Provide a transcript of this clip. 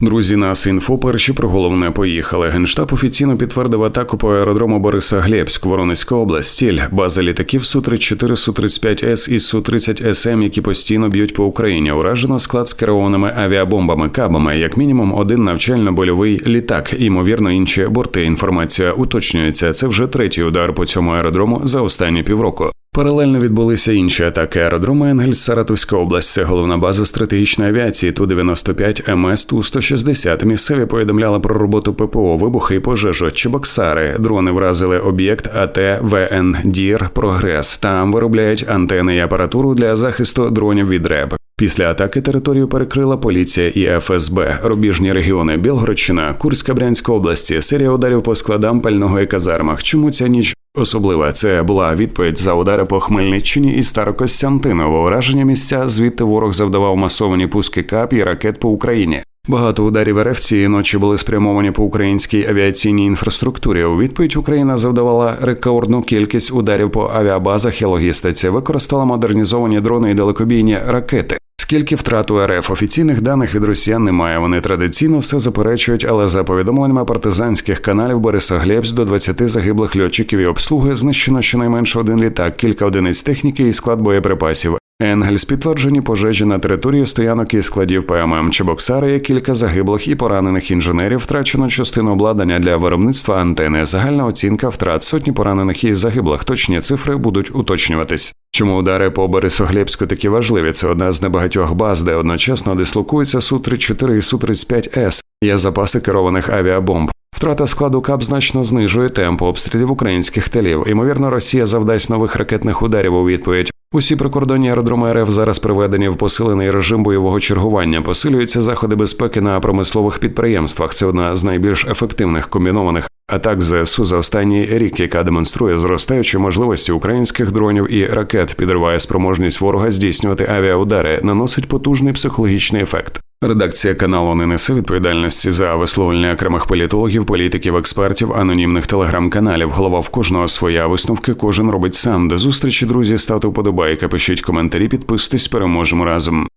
Друзі, нас інфо перші про головне поїхали. Генштаб офіційно підтвердив атаку по аеродрому Бориса Глєбськ, Воронезька область. Ціль база літаків су 34 су 35 с і су 30 СМ, які постійно б'ють по Україні. Уражено склад з керованими авіабомбами, кабами, як мінімум, один навчально-больовий літак. Ймовірно, інші борти. Інформація уточнюється. Це вже третій удар по цьому аеродрому за останні півроку. Паралельно відбулися інші атаки аеродрому Енгельс, Саратовська область. Це головна база стратегічної авіації ту 95 МС ту 160 Місцеві повідомляли про роботу ППО, вибухи і пожежу. Чебоксари дрони вразили об'єкт АТ ВН Дір Прогрес. Там виробляють антени і апаратуру для захисту дронів від РЕБ. Після атаки територію перекрила поліція і ФСБ. Рубіжні регіони Білгородщина, Курська Брянська області, серія ударів по складам пального і казармах. Чому ця ніч особлива? Це була відповідь за удари по Хмельниччині і Старокостянтиново. Ураження місця звідти ворог завдавав масовані пуски кап і ракет по Україні. Багато ударів РФ цієї ночі були спрямовані по українській авіаційній інфраструктурі. У відповідь Україна завдавала рекордну кількість ударів по авіабазах і логістиці, використала модернізовані дрони і далекобійні ракети. Скільки втрат у РФ офіційних даних від росіян немає. Вони традиційно все заперечують, але за повідомленнями партизанських каналів Борисоглебськ до 20 загиблих льотчиків і обслуги знищено щонайменше один літак, кілька одиниць техніки і склад боєприпасів. Енгельс підтверджені пожежі на території стоянок і складів ПММ Чебоксари є кілька загиблих і поранених інженерів. Втрачено частину обладнання для виробництва антени. Загальна оцінка втрат сотні поранених і загиблих. Точні цифри будуть уточнюватись. Чому удари по Борисоглебську такі важливі? Це одна з небагатьох баз, де одночасно дислокуються су 34 і су 35 с Є запаси керованих авіабомб. Втрата складу КАП значно знижує темп обстрілів українських тилів. Ймовірно, Росія завдасть нових ракетних ударів у відповідь. Усі прикордонні аеродроми РФ зараз приведені в посилений режим бойового чергування. Посилюються заходи безпеки на промислових підприємствах. Це одна з найбільш ефективних комбінованих атак ЗСУ за останній рік, яка демонструє зростаючі можливості українських дронів і ракет, підриває спроможність ворога здійснювати авіаудари, наносить потужний психологічний ефект. Редакція каналу не несе відповідальності за висловлення окремих політологів, політиків, експертів, анонімних телеграм-каналів. Голова в кожного своя висновки кожен робить сам. До зустрічі, друзі, ставте вподобайки, пишіть коментарі, підписуйтесь, переможемо разом.